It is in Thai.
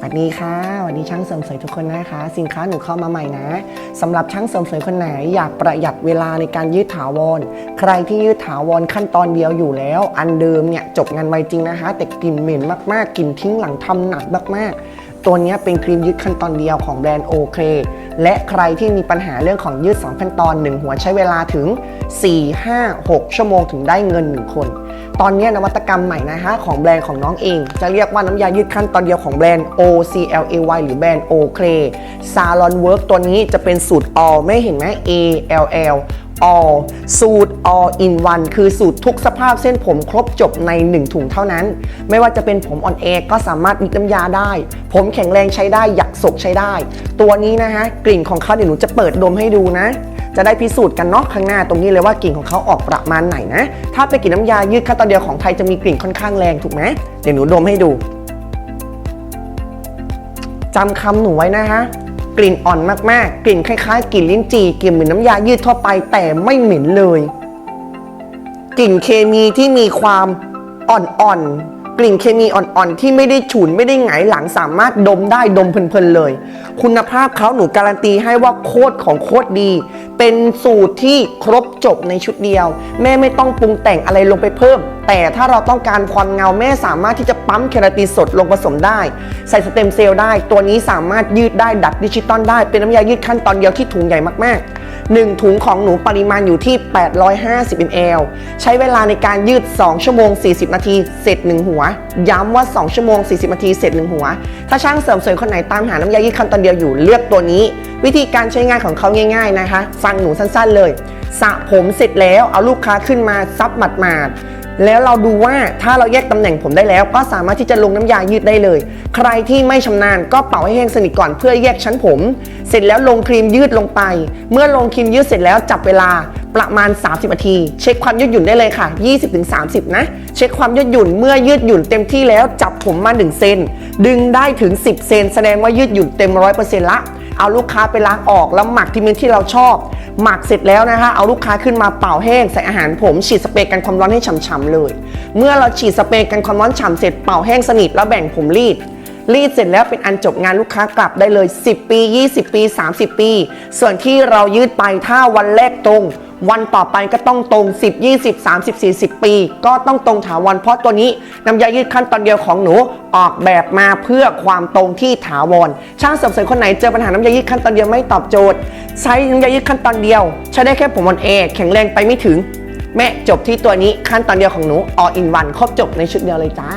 สวัสดีค่ะสวัสดีช่างเสริมสวยทุกคนนะคะ สินค้าหนูเข้ามาใหม่นะสำหรับช่างเสริมสวยคนไหนอยากประหยัดเวลาในการยืดถาวร ใครที่ยืดถาวรขั้นตอนเดียวอยู่แล้ว อันเดิมเนี่ยจบงานไวจริงนะคะ แต่กลิ่นเหม็นมากๆกลิ่นทิ้งหลังทำหนักมากๆ ตัวนี้เป็นครีมยืดขั้นตอนเดียวของแบรนด์โอเค และใครที่มีปัญหาเรื่องของยืด 2 ขั้นตอน 1 หัวใช้เวลาถึง 4 5 6 ชั่วโมงถึงได้เงิน 1 คน ตอนนี้นวัตกรรมใหม่นะคะของแบรนด์ของน้องเอง จะเรียกว่าน้ำยายืดขั้นตอนเดียวของแบรนด์ OCLAY หรือแบรนด์ o c l a y Salon Work ตัวนี้จะเป็นสูตร all ไม่เห็นไหม ALL all สูตร all in one คือสูตรทุกสภาพเส้นผมครบจบใน 1 ถุงเท่านั้น ไม่ว่าจะเป็นผมอ่อนแอก็สามารถมีน้ำยาได้ ผมแข็งแรงใช้ได้หยักศกใช้ได้ ตัวนี้นะคะกลิ่นของเขาเดี๋ยวหนูจะเปิดดมให้ดูนะ จะได้พิสูจน์กันเนาะข้างหน้าตรงนี้เลยว่ากลิ่นของเขาออกประมาณไหนนะ ถ้าเป็นกลิ่นน้ำยายืดขั้นตอนเดียวของไทยจะมีกลิ่นค่อนข้างแรงถูกไหมเดี๋ยวหนูดมให้ดูจำคำหนูไว้นะคะ กลิ่นอ่อนมากๆ กลิ่นคล้ายๆกลิ่นลิ้นจี่กลิ่นเหมือนน้ำยายืดทั่วไปแต่ไม่เหม็นเลย กลิ่นเคมีที่มีความอ่อนๆ กลิ่นเคมีอ่อนๆ ที่ไม่ได้ฉุนไม่ได้หงายหลังสามารถดมได้ดมเพลินๆเลย คุณภาพเขาหนูการันตีให้ว่าโคตรของโคตรดี เป็นสูตรที่ครบจบในชุดเดียว แม่ไม่ต้องปรุงแต่งอะไรลงไปเพิ่ม แต่ถ้าเราต้องการความเงาแม่สามารถที่จะปั๊มเคราตินสดลงผสมได้ ใส่สเต็มเซลล์ได้ ตัวนี้สามารถยืดได้ดัดดิจิตอลได้ เป็นน้ำยายืดขั้นตอนเดียวที่ถุงใหญ่มากๆ 1 ถุงของหนูปริมาณอยู่ที่ 850 ml ใช้เวลาในการยืด 2 ชั่วโมง 40 นาที เสร็จ 1 หัว ย้ำว่า 2 ชั่วโมง 40 นาที เสร็จ 1 หัว ถ้าช่างเสริมสวยคนไหนตามหาน้ำยายืดขั้นตอนเดียวอยู่เลือกตัวนี้ วิธีการใช้งานของเขาง่ายๆนะคะ ฟังหนูสั้นๆเลยสระผมเสร็จแล้วเอาลูกค้าขึ้นมาซับหมาดๆ แล้วเราดูว่าถ้าเราแยกตำแหน่งผมได้แล้ว ก็สามารถที่จะลงน้ำยายืดได้เลย ใครที่ไม่ชำนาญก็เป่าให้แห้งสนิทก่อนเพื่อแยกชั้นผม เสร็จแล้วลงครีมยืดลงไป เมื่อลงครีมยืดเสร็จแล้วจับเวลาประมาณ 30นาที เช็คความยืดหยุ่นได้เลยค่ะ 20-30 นะ เช็คความยืดหยุ่นเมื่อยืดหยุ่นเต็มที่แล้วจับผมมา 1 เซนดึงได้ถึง 10 เซนแสดงว่ายืดหยุ่นเต็ม 100%ละ เอาลูกค้าไปล้างออกแล้วหมักที่มินที่เราชอบ หมักเสร็จแล้วนะคะ เอาลูกค้าขึ้นมาเป่าแห้งใส่อาหารผมฉีดสเปรย์กันความร้อนให้ฉ่ำๆเลย เมื่อเราฉีดสเปรย์กันความร้อนฉ่ำเสร็จเป่าแห้งสนิทแล้วแบ่งผมรีดรีดเสร็จแล้วเป็นอันจบงานลูกค้ากลับได้เลย 10 ปี 20 ปี 30 ปี ส่วนที่เรายืดไปถ้าวันแรกตรง วันต่อไปก็ต้องตรง 10 20 30 40 ปี ก็ต้องตรงถาวรเพราะตัวนี้น้ำยายืดขั้นตอนเดียวของหนูออกแบบมาเพื่อความตรงที่ถาวรช่างเสริมสวยคนไหนเจอปัญหาน้ำยายืดขั้นตอนเดียวไม่ตอบโจทย์ ใช้น้ำยายืดขั้นตอนเดียว ใช้ได้แค่ผมอ่อนแอแข็งแรงไปไม่ถึง แม่จบที่ตัวนี้ขั้นตอนเดียวของหนู all in one ครบจบในชุดเดียวเลยจ้า